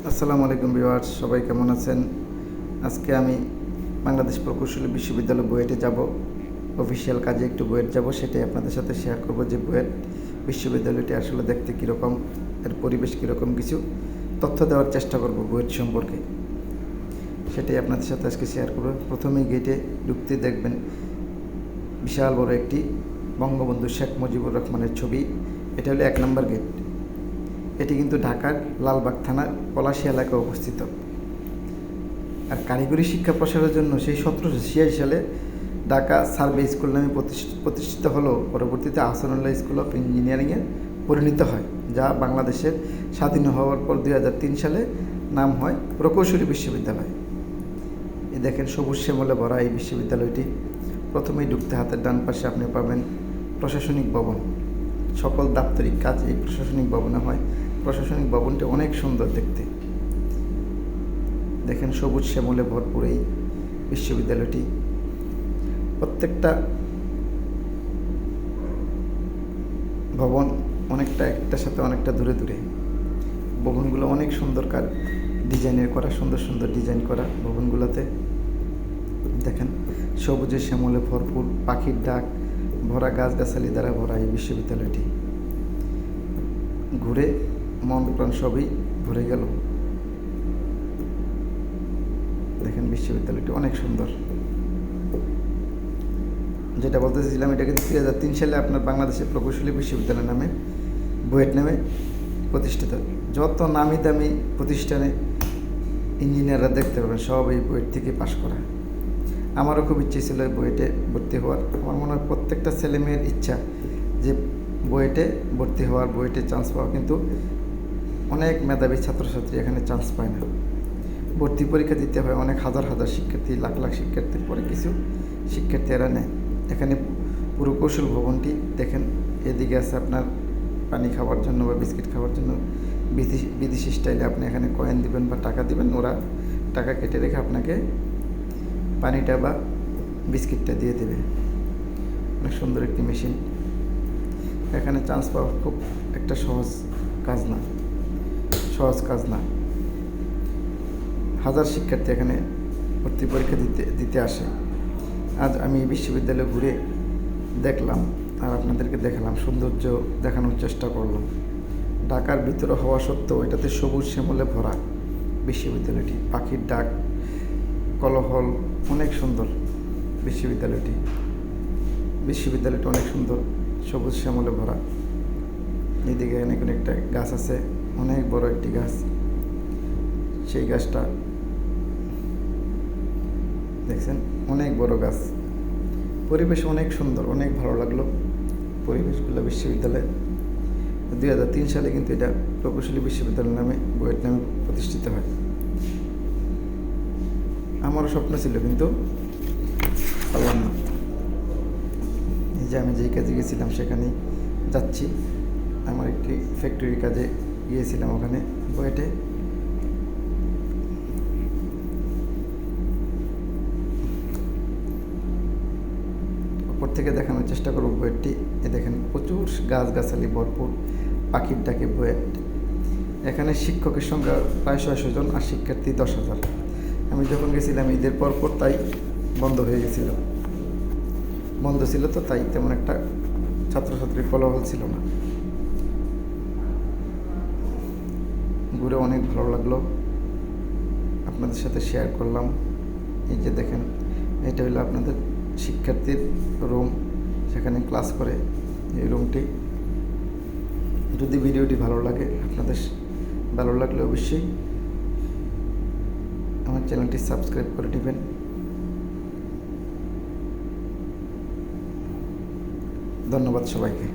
আসসালামু আলাইকুম ভিউয়ার্স, সবাই কেমন আছেন? আজকে আমি বাংলাদেশ প্রকৌশলী বিশ্ববিদ্যালয় বুয়েটে যাব। অফিসিয়াল কাজে একটু বুয়েট যাব, সেটাই আপনাদের সাথে শেয়ার করব যে বুয়েট বিশ্ববিদ্যালয়টি আসলে দেখতে কীরকম, এর পরিবেশ কীরকম কিছু, তথ্য দেওয়ার চেষ্টা করব বুয়েট সম্পর্কে। সেটাই আপনাদের সাথে আজকে শেয়ার করব। প্রথমেই গেটে ঢুকতে দেখবেন বিশাল বড় একটি বঙ্গবন্ধু শেখ মুজিবুর রহমানের ছবি। এটা হলো এক নম্বর গেট এটি কিন্তু ঢাকার লালবাগ থানার পলাশী এলাকায় অবস্থিত। আর কারিগরি শিক্ষা প্রসারের জন্য সেই সতেরোশো ছিয়াশি সালে ঢাকা সার্ভে স্কুল নামে প্রতিষ্ঠিত হলেও পরবর্তীতে আহসানুল্লাহ স্কুল অফ ইঞ্জিনিয়ারিংয়ে পরিণত হয়, যা বাংলাদেশের স্বাধীন হওয়ার পর দুই হাজার তিন সালে নাম হয় প্রকৌশলী বিশ্ববিদ্যালয়। এ দেখেন সবুজ শ্যামলে ভরা এই বিশ্ববিদ্যালয়টি। প্রথমেই ঢুকতে হাতের ডান পাশে আপনি পাবেন প্রশাসনিক ভবন। সকল দাপ্তরিক কাজ এই প্রশাসনিক ভবনে হয়। প্রশাসনিক ভবনটি অনেক সুন্দর দেখতে। দেখেন সবুজ শ্যামলে ভরপুর এই বিশ্ববিদ্যালয়টি। প্রত্যেকটা ভবন অনেকটা একটার সাথে অনেকটা দূরে দূরে। ভবনগুলো অনেক সুন্দর কার ডিজাইনের করা, সুন্দর সুন্দর ডিজাইন করা ভবনগুলোতে। দেখেন সবুজে শ্যামলে ভরপুর, পাখির ডাক ভরা গাছগাছালি দ্বারা ভরা এই বিশ্ববিদ্যালয়টি। ঘুরে মন প্রাণ সবই ভরে গেল। দেখেন বিশ্ববিদ্যালয়টি অনেক সুন্দর। যেটা বলতেছিলাম, এটা কিন্তু দুই হাজার তিন সালে আপনার বাংলাদেশের প্রকৌশলী বিশ্ববিদ্যালয় নামে, বুয়েট নামে প্রতিষ্ঠিত। যত নামি দামি প্রতিষ্ঠানে ইঞ্জিনিয়াররা দেখতে পাবেন, সব এই বুয়েট থেকে পাশ করা। আমারও খুব ইচ্ছে ছিল এই বুয়েটে ভর্তি হওয়ার। আমার মনে হয় প্রত্যেকটা ছেলে মেয়ের ইচ্ছা যে বুয়েটে ভর্তি হওয়ার বুয়েটে চান্স পাওয়া কিন্তু অনেক মেধাবী ছাত্রছাত্রী এখানে চান্স পায় না। ভর্তি পরীক্ষা দিতে হয়, অনেক হাজার হাজার শিক্ষার্থী, লাখ লাখ শিক্ষার্থীর পরে কিছু শিক্ষার্থী এরা নেয়। এখানে পুরকৌশল ভবনটি দেখেন, এদিকে আছে আপনার পানি খাওয়ার জন্য বা বিস্কিট খাওয়ার জন্য বিদেশি বিদেশি স্টাইলে আপনি এখানে কয়েন দিবেন বা টাকা দিবেন, ওরা টাকা কেটে রেখে আপনাকে পানিটা বা বিস্কিটটা দিয়ে দেবে। অনেক সুন্দর একটি মেশিন। এখানে চান্স পাওয়া খুব একটা সহজ কাজ না। সহজ কাজ না। হাজার শিক্ষার্থী এখানে ভর্তি পরীক্ষা দিতে দিতে আসে। আজ আমি বিশ্ববিদ্যালয়ে ঘুরে দেখলাম আর আপনাদেরকে দেখালাম, সৌন্দর্য দেখানোর চেষ্টা করলাম। ঢাকার ভিতরে হওয়া সত্ত্বেও এটাতে সবুজ শ্যামলে ভরা বিশ্ববিদ্যালয়টি। পাখির ডাক, কলহল অনেক সুন্দর বিশ্ববিদ্যালয়টি। বিশ্ববিদ্যালয়টি অনেক সুন্দর, সবুজ শ্যামলে ভরা। এদিকে অনেক অনেকটা গাছ আছে, অনেক বড় একটি গাছ। সেই গাছটা দেখছেন, অনেক বড় গাছ। পরিবেশ অনেক সুন্দর, অনেক ভালো লাগল পরিবেশগুলো বিশ্ববিদ্যালয়ে। দুই হাজার তিন সালে কিন্তু এটা প্রকৌশলী বিশ্ববিদ্যালয় নামে বুয়েট নামে প্রতিষ্ঠিত হয়। আমারও স্বপ্ন ছিল, কিন্তু পারলাম না। এই যে আমি যেই কাজে গেছিলাম সেখানে যাচ্ছি। আমার একটি ফ্যাক্টরির কাজে গিয়েছিলাম ওখানে বুয়েটে উপর থেকে দেখানোর চেষ্টা করব বুয়েটটি এ দেখেন, প্রচুর গাছগাছালি, ভরপুর পাখির ডাকে বুয়েট এখানে শিক্ষকের সংখ্যা প্রায় ছয়শো জন আর শিক্ষার্থী দশ হাজার। আমি যখন গেছিলাম ঈদের পর পর তাই বন্ধ হয়ে গেছিল। বন্ধ ছিল তো তাই তেমন একটা ছাত্রছাত্রীর ফলাফল ছিল না। ঘুরে অনেক ভালো লাগল। আপনাদের সাথে শেয়ার করলাম। এই যে দেখেন, এটা হলো আপনাদের শিক্ষার্থীর রুম সেখানে ক্লাস করে এই রুমটি যদি ভিডিওটি ভালো লাগে, আপনাদের ভালো লাগলে অবশ্যই আমার চ্যানেলটি সাবস্ক্রাইব করে নেবেন ধন্যবাদ সবাইকে।